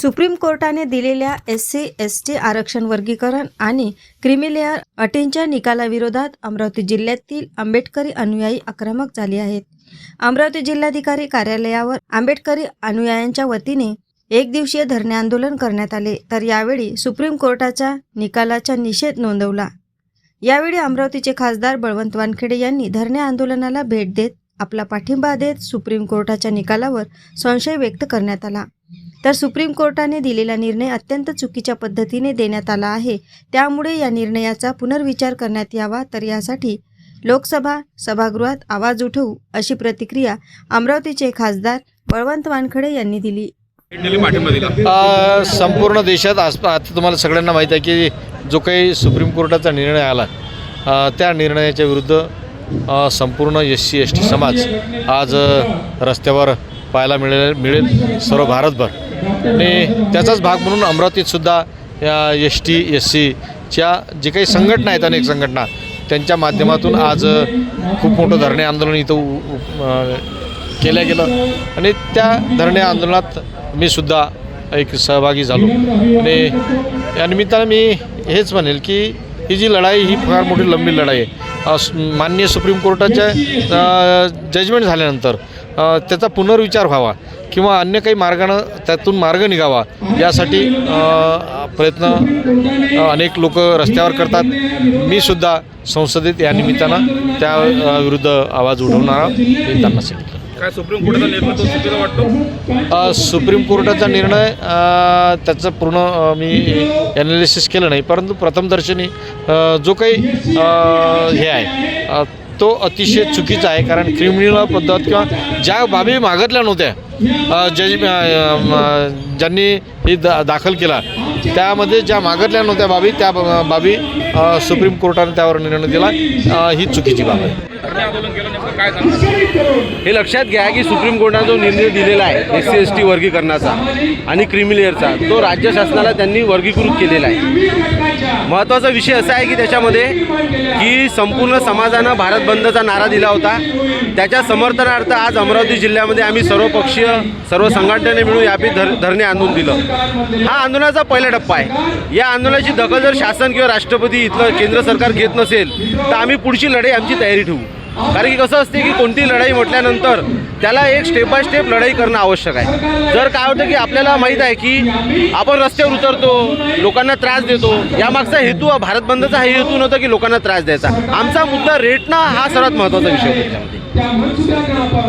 Supreme कोर्टाने दिलेल्या S C S T आरक्षण वर्गीकरण आणि क्रिमिलेअर अटींच्या निकालाविरोधात अमरावती जिल्ह्यातील आंबेडकरी अनुयायी आक्रमक झाले आहेत. अमरावती जिल्हाधिकारी कार्यालयावर आंबेडकरी अनुयायांच्या वतीने एक दिवसीय धरणे आंदोलन करण्यात आले तर यावेळी सुप्रीम कोर्टाच्या निकालाचा निषेध नोंदवला. यावेळी अमरावतीचे खासदार बळवंत वानखेडे यांनी धरणे आंदोलनाला भेट देत आपला पाठिंबा देत सुप्रीम कोर्टाच्या निकालावर संशय व्यक्त करण्यात आला. तर सुप्रीम कोर्टाने दिलेला निर्णय अत्यंत चुकीच्या पद्धतीने देण्यात आला आहे. त्यामुळे या निर्णयाचा पुनर्विचार करण्यात यावा. तर यासाठी लोकसभा सभागृहात आवाज उठवू अशी प्रतिक्रिया अमरावतीचे खासदार बळवंत वानखडे यांनी दिली. संपूर्ण देशात आज आता तुम्हाला सगळ्यांना माहीत आहे की जो काही सुप्रीम कोर्टाचा निर्णय आला त्या निर्णयाच्या विरुद्ध संपूर्ण एस सी एस टी समाज आज रस्त्यावर पाहायला मिळेल मिळेल सर्व भारतभर. आणि त्याचाच भाग म्हणून अमरावतीतसुद्धा या एस टी एस सीच्या जे काही संघटना आहेत अनेक संघटना त्यांच्या माध्यमातून आज खूप मोठं धरणे आंदोलन इथं केलं गेलं. आणि त्या धरणे आंदोलनात मी सुद्धा एक सहभागी झालो. आणि या निमित्तानं मी हेच म्हणेल की ही जी लढाई ही फार मोठी लंबी लढाई आहे. मान्य माननीय सुप्रीम कोर्टाच्या जजमेंट झाल्यानंतर त्याचा पुनर्विचार व्हावा किंवा अन्य काही मार्गानं त्यातून मार्ग निघावा यासाठी प्रयत्न अनेक लोक रस्त्यावर करतात. मी सुद्धा संसदेत या निमित्तानं त्या विरुद्ध आवाज उठवणारा त्यांना सांगितलं. काय सुप्रीम कोर्टाचा निर्णय तो चुकीचा वाटतो? सुप्रीम कोर्टाचा निर्णय त्याचं पूर्ण मी ॲनालिसिस केलं नाही. परंतु प्रथमदर्शनी जो काही हे आहे तो अतिशय चुकीचा आहे. कारण क्रिमिनल पद्धत किंवा ज्या बाबी मागतल्या नव्हत्या अ, ज्यांनी ही दा दाखल केला त्यामध्ये ज्या मागितल्या नव्हत्या बाबी त्या बाबी सुप्रीम कोर्टाने त्यावर निर्णय दिला. ही चुकीची बाब आहे. हे लक्षात घ्या की सुप्रीम कोर्टाने जो निर्णय दिलेला आहे एस सी एस टी वर्गीकरणाचा आणि क्रिमिलेअरचा तो राज्य शासनाला त्यांनी वर्गीकृत केलेला आहे. महत्त्वाचा विषय असा आहे की त्याच्यामध्ये की संपूर्ण समाजानं भारत बंदचा नारा दिला होता. त्याच्या समर्थनार्थ आज अमरावती जिल्ह्यामध्ये आम्ही सर्वपक्षीय सर्व संघटनेने मिळून यापी धर धरणे आणून दिलं. हा आंदोलनाचा पहिला टप्पा आहे. या आंदोलनाची दखल जर शासन किंवा राष्ट्रपती इथलं केंद्र सरकार घेत नसेल तर आम्ही पुढची लढाई आमची तयारी ठेवू. कारण की कसं असते की कोणती लढाई म्हटल्यानंतर त्याला एक स्टेप बाय स्टेप लढाई करणं आवश्यक आहे. जर काय होतं की आपल्याला माहीत आहे की आपण रस्त्यावर उतरतो लोकांना त्रास देतो. यामागचा हेतू हा भारत बंदचा हा हेतू नव्हता की लोकांना त्रास द्यायचा. आमचा मुद्दा रेटना हा सर्वात महत्त्वाचा विषय होता त्याच्यामध्ये